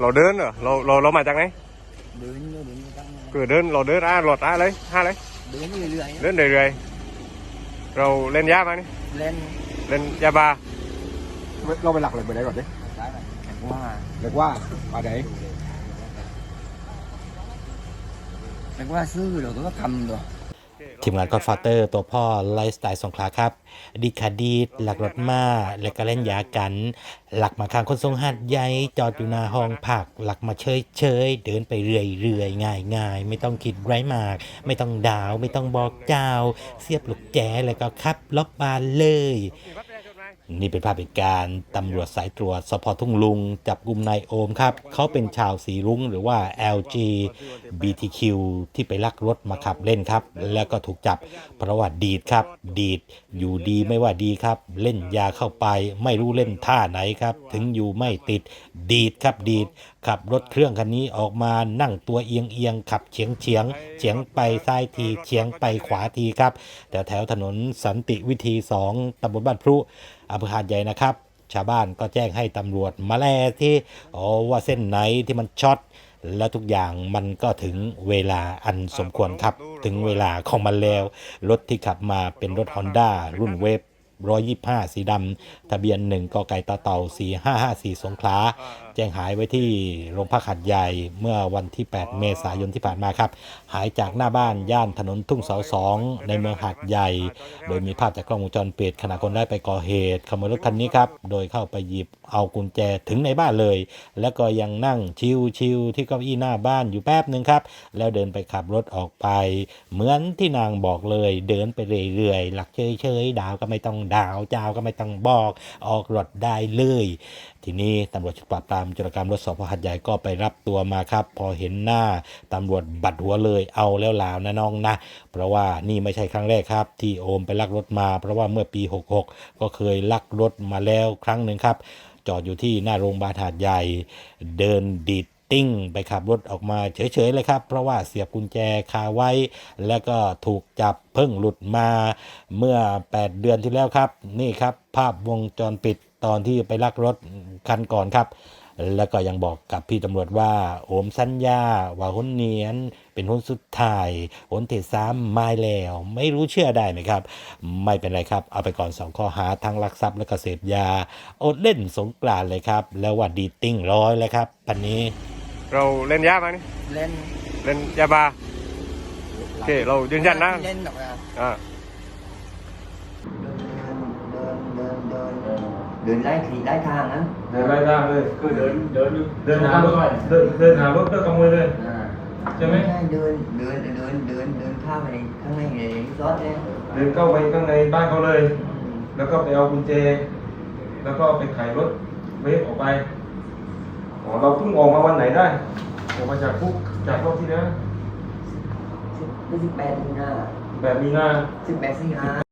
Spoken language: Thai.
เราเดินเหรอเราเราเรามาจากไหนเดินเดินเดินตั้งคือเดินเราเดินอะรถอะเลยห้าเลยเดินเรื่อยๆเดินเรื่อยๆเราเล่นยามานี่เล่นเล่นยาบาเราไปหลักเลยไปไหนก่อนดิว่าเรียกว่ามาไหนเรียกว่าซื้อเราก็ทำตัว ทีมงานก็ฟาเตอร์ตัวพ่อไลฟ์สไตล์สงขลาครับ ดีคาดีดหลักรถมาและก็เล่นยากัน หลักมาข้างคนทรงหัดใหญ่จอดอยู่หน้าห้องผัก หลักมาเฉยเฉยเดินไปเรื่อยเรื่อยง่ายง่ายไม่ต้องคิดไร้มาก ไม่ต้องดาว ไม่ต้องบอกเจ้า เสียบลูกแจแล้วก็ขับล็อบบานเลย นี่เป็นภาพเหตุการณ์ตำรวจสายตรวจสพทุ่งลุง จับกลุ่มนายโอมครับ เขาเป็นชาวสีรุ้งหรือว่า LG BTQ ที่ไปลักรถมาขับเล่นครับ แล้วก็ถูกจับเพราะว่าดีดครับ ดีดอยู่ดีไม่ว่าดีครับ เล่นยาเข้าไปไม่รู้เล่นท่าไหนครับ ถึงอยู่ไม่ติดดีดครับดีดขับรถเครื่องคันนี้ออกมานั่งตัวเอียงเอียงขับเฉียงเฉียงเฉียงไปซ้ายทีเฉียงไปขวาทีครับแต่แถวถนนสันติวิธี 2ตำบลบ้านพรุ อำเภอหาดใหญ่นะครับ ชาวบ้านก็แจ้งให้ตำรวจมาแลที่อ๋อว่าเส้นไหนที่มันช็อตแล้วทุกอย่างมันก็ถึงเวลาอันสมควรครับ ถึงเวลาของมันแล้ว รถที่ขับมาเป็นรถ Honda รุ่นเวฟ 125 สีดำทะเบียน 1กไก่ตาเต่า 4554 สงขลา แจ้งหายไว้ที่โรงพักหัดใหญ่เมื่อวันที่ 8 เมษายนที่ผ่านมาครับ หายจากหน้าบ้านย่านถนนทุ่งเสาสองในเมืองหัดใหญ่ โดยมีภาพจากกล้องวงจรปิดขณะคนได้ไปก่อเหตุขโมยรถคันนี้ครับ โดยเข้าไปหยิบ เอากุญแจถึงในบ้านเลย แล้วก็ยังนั่งชิวๆที่เก้าอี้หน้าบ้านอยู่แป๊บหนึ่งครับ แล้วเดินไปขับรถออกไป เหมือนที่นางบอกเลย เดินไปเรื่อยๆ หลักเฉยๆ ดาวก็ไม่ต้องดาวเจ้าก็ไม่ต้องบอก ออกรถได้เลย ทีนี้ตำรวจชุดปราบปรามจรกรรมรถสพหัดใหญ่ก็ไปรับตัวมาครับ พอเห็นหน้าตำรวจบัดหัวเลยเอาแล้วลาวนะน้องนะ เพราะว่านี่ไม่ใช่ครั้งแรกครับ ที่โอมไปลักรถมา เพราะว่าเมื่อปี 66 ก็เคยลักรถมาแล้วครั้งหนึ่งครับจอดอยู่ที่หน้าโรงพยาบาลหาดใหญ่ เดินดีดติ้งไปขับรถออกมาเฉยๆเลยครับ เพราะว่าเสียบกุญแจคาไว้ แล้วก็ถูกจับเพิ่งหลุดมาเมื่อ 8 เดือนที่แล้วครับ นี่ครับ ภาพวงจรปิดตอนที่ไปลักรถคันก่อนครับ แล้วก็ยังบอกกับพี่ตำรวจว่าโอมสัญญาว่าหนเนียน เป็นหนสุดท้ายหนที่สามไม่แล้ว ไม่รู้เชื่อได้ไหมครับ ไม่เป็นไรครับ เอาไปก่อนสองข้อหาทั้งลักทรัพย์และก็เสพยาอดเล่นสงกรานต์เลยครับ แล้วว่าดีติ้งร้อยเลยครับปันนี้เราเล่นยามานี่เล่นเล่นยาบาโอเคเรายืนยันนะเล่นหรอกนะอ่า เดินเดินเดินเดินได้ทีได้ทางนั้นเดินไล่ทางเลยคือเดินเดินอยู่เดินหารถเดินเดินหารถเพื่อขโมยเลย อ่าใช่ไหม ใช่เดินเดินเดินเดินเดินข้ามไปในข้างในในรถเนี่ยเดินเข้าไปข้างในบ้านเขาเลยแล้วก็ไปเอากุญแจ แล้วก็ไปไขรถเวฟออกไปอ๋อเราเพิ่งออกมาวันไหนได้ ออกมาจากคุกจากรอบที่แล้วสิบสิบแปดมีนาแบบมีนา สิบแปดสิงหา